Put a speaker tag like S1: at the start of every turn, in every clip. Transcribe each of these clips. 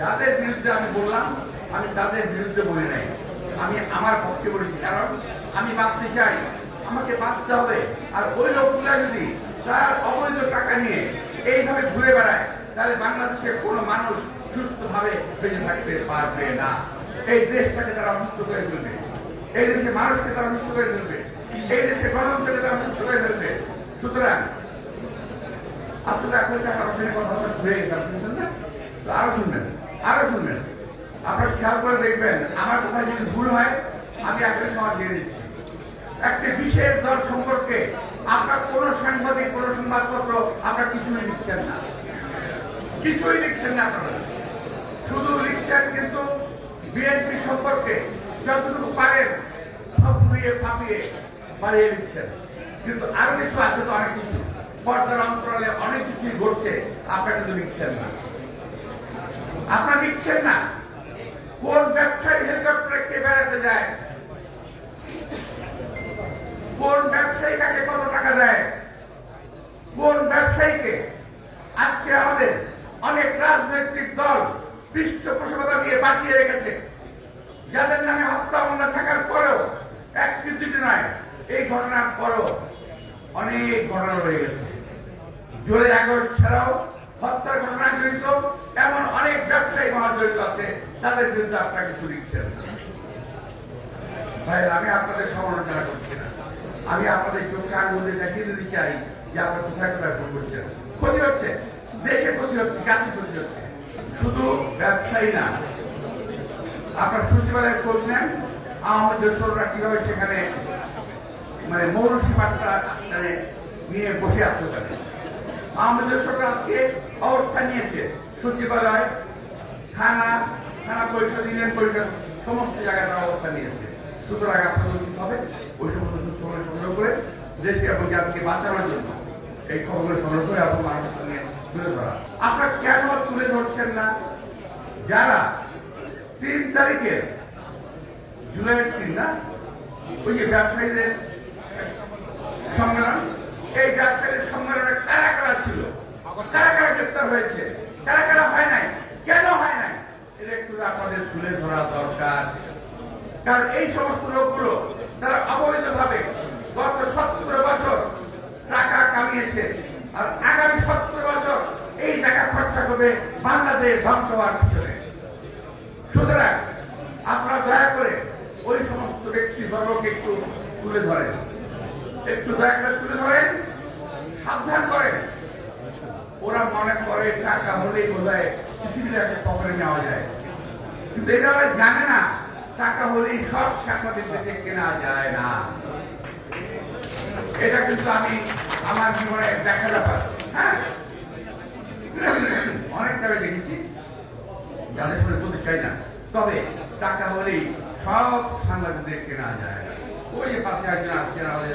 S1: যাদের বিরুদ্ধে আমি বললাম, আমি তাদের বিরুদ্ধে বলি নাই। আমি আমার পক্ষে বলেছি, কারণ আমি বাঁচতে চাই, আমাকে বাঁচতে হবে। আর ওই লোকগুলা যদি তার অবৈধ টাকা নিয়ে এইভাবে ঘুরে বেড়ায়, তাহলে বাংলাদেশের কোনো মানুষ সুস্থভাবে বেঁচে থাকতে পারবে না। এই দেশটাকে তারা অসুস্থ করে ফেলবে এই দেশের মানুষকে তারা মুক্ত করে ফেলবে এই দেশের গণতন্ত্রকে তারা মুক্ত করে ফেলবে সুতরাং আসলে এখন টাকা পয়সা কথা কথা ঘুরে গেছে শুনছেন না আরও শুনবেন। আরও শুনবেন। আপনার খেয়াল করে দেখবেন, আমার কোথায় যদি ভুল হয়, আমি আপনার সমাজ দিয়ে দিচ্ছি। একটি বিশেষ দল সম্পর্কে আপনার কোন সাংবাদিক, কোন সংবাদপত্র আপনার কিছুই লিখছেন না। কিছুই লিখছেন না আপনারা। শুধু লিখছেন কিন্তু বিএনপি সম্পর্কে যতটুকু পারেন সব ফুরিয়ে ফাঁপিয়ে বাড়িয়ে লিখছেন। কিন্তু আরও কিছু আছে তো অনেক কিছু। পর্দার অন্তরালে অনেক কিছুই ঘটছে, আপনারা কিন্তু লিখছেন না। আপনারা লিখছেন না। কোন ব্যবসায়ী হেলিকপ্টারে কে বেড়াতে যায়? কোন ব্যবসায়ী কাকে কত টাকা দেয়? কোন ব্যবসায়ীকে? আজকে আমাদের অনেক রাজনৈতিক দল পৃষ্ঠপোষকতা দিয়ে বাঁচিয়ে রেখেছে। যাদের নামে হত্যা মামলা থাকার পরেও একটি দুটি নয়, এই ঘটনার পরেও অনেক ঘটনা রয়ে গেছে। জুলাই আগস্ট ছাড়াও হত্যার ঘটনায় জড়িত। এমন অনেক ব্যবসায়ী মহা জড়িত আছে, তাদের বিরুদ্ধে আপনারা কিছু লিখছেন ভাই আমি আপনাদের সমালোচনা করছি না। আমি আপনাদের চোখে আঙুলে দেখিয়ে দিতে চাই যে আপনারা কোথায় কোথায় ভুল করছেন। ক্ষতি হচ্ছে, দেশে ক্ষতি হচ্ছে, জাতি ক্ষতি হচ্ছে। শুধু ব্যবসায়ী না, আপনার সচিবালয়ের খোঁজ নেন, আমাদের দোসররা কীভাবে সেখানে মানে মৌরসী পাট্টা মানে নিয়ে বসে আসতে পারে। আমাদের দোসররা আজকে অবস্থা নিয়েছে। সচিবালয়, থানা থানা পরিষদ, ইউনিয়ন পরিষদ, সমস্ত জায়গায় তারা অবস্থা নিয়েছে। সুতরাং আপনাদের উচিত হবে, ওই সমস্ত তথ্যগুলো সংগ্রহ করে দেশে এবং জাতিকে বাঁচানোর জন্য এই খবরগুলো সংগ্রহ করে এবং মানুষের সঙ্গে তুলে ধরা। আপনারা কেন তুলে ধরছেন না? যারা তিন তারিখে, জুলাইয়ের তিন না? ওই যে ব্যবসায়ীদের সম্মেলন এই ব্যবসায়ীদের সম্মেলনে কারা কারা ছিল? কারা কারা গ্রেফতার হয়েছে? কারা কারা হয় নাই? কেন হয় নাই? এটা একটু আপনাদের তুলে ধরা দরকার। কারণ এই সমস্ত লোকগুলো তারা অবৈধভাবে গত সত্তর বছর টাকা কামিয়েছে। আর আগামী সত্তর বছর এই টাকা খরচা করবে বাংলাদেশ ধ্বংস হওয়ার পিছনে। সুতরাং আপনারা দয়া করে ওই সমস্ত ব্যক্তি বর্গকে একটু তুলে ধরেন। একটু দয়া করে তুলে ধরেন। সাবধান করেন। ওরা মনে করে টাকা হলেই বোধহয় পৃথিবীটাকে কবরে নেওয়া যায়। কিন্তু এটা ওরা জানে না, টাকা হলেই সব সাংবাদিক থেকে কেনা যায় না। এটা কিন্তু আমি আমার জীবনে দেখা ব্যাপার। হ্যাঁ? অনেক জায়গায় দেখেছি। যাদের সঙ্গে বলতে চাই না। তবে টাকা হলেই সব সাংবাদিকদের কেনা যায় না। ওই যে পাশে একজন আজকে আমাদের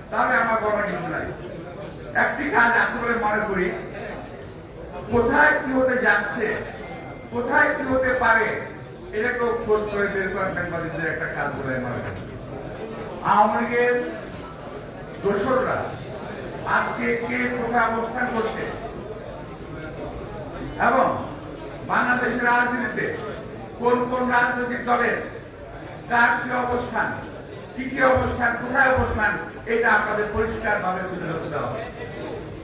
S1: তাহলে আমার বলার কিছু নাই। একটি কাজ আছে বলে মনে করি, কোথায় কি হতে যাচ্ছে, কোথায় কি হতে পারে এটাকেও খোঁজ করে বের করা সাংবাদিকদের একটা কাজ বলে মনে করি। আওয়ামী লীগের দোসররা আজকে কে কোথায় অবস্থান করছে এবং বাংলাদেশের রাজনীতিতে কোন কোন রাজনৈতিক দলের কার কি অবস্থান? কি কি অবস্থান কোথায় অবস্থান? এটা আপনাদের পরিষ্কারভাবে তুলে ধরতে হবে।